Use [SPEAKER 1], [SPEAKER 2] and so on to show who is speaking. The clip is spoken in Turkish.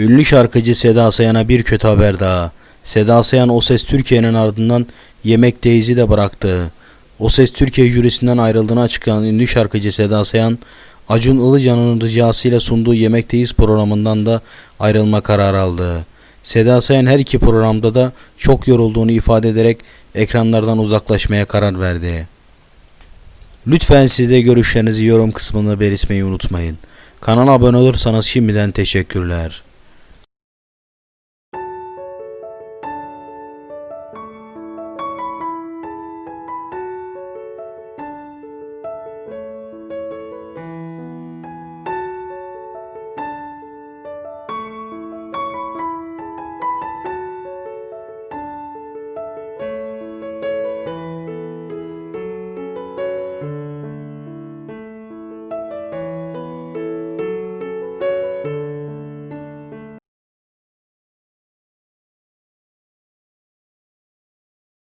[SPEAKER 1] Ünlü şarkıcı Seda Sayan'a bir kötü haber daha. Seda Sayan O Ses Türkiye'nin ardından Yemekteyizi de bıraktı. O Ses Türkiye jürisinden ayrıldığını açıklayan ünlü şarkıcı Seda Sayan, Acun Ilıcan'ın ricasıyla sunduğu Yemekteyiz programından da ayrılma kararı aldı. Seda Sayan her iki programda da çok yorulduğunu ifade ederek ekranlardan uzaklaşmaya karar verdi. Lütfen siz de görüşlerinizi yorum kısmında belirtmeyi unutmayın. Kanala abone olursanız şimdiden teşekkürler.